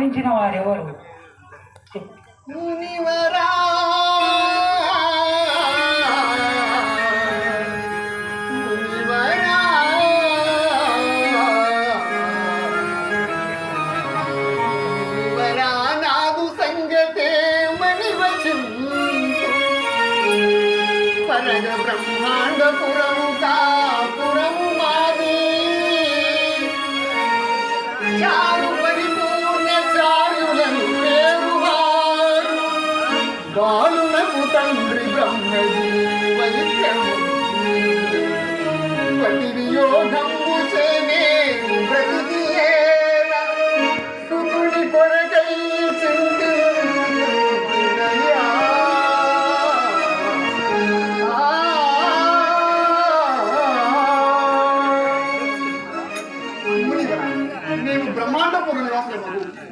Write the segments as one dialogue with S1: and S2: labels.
S1: పాలించిన వారెవరు
S2: మునివరా పరగ బ్రహ్మాండ పురము పురము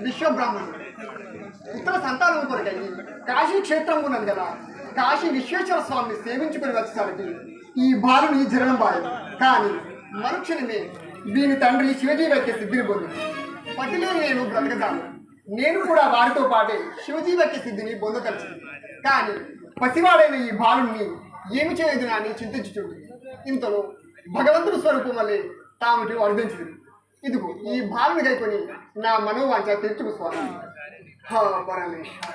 S2: విశ్వబ్రాహ్మణుడు ఉత్తర సంతానం కొరకై కాశీ క్షేత్రం ఉన్నది కదా. కాశీ విశ్వేశ్వర స్వామిని సేవించుకుని వచ్చేసరికి ఈ బాలుని జరణం బాలేదు కానీ మరుక్షణమే దీని తండ్రి శివజీ వైద్య సిద్ధిని పొంది పతిలో నేను బ్రతకదాను నేను కూడా వారితో పాటే శివజీ వైద్య సిద్ధిని పొందదలిచింది కానీ పసివాడైన ఈ బాలుణ్ణి ఏమి చేయదు అని చింతించుచుండు. ఇంతలో భగవంతుడి స్వరూపం వల్లే తామిటి వర్ధించింది ఇదిగో ఈ బాలుని కైకొని నా మనోవాంఛ తెచ్చుకు స్వామి. పరమేశ్వర.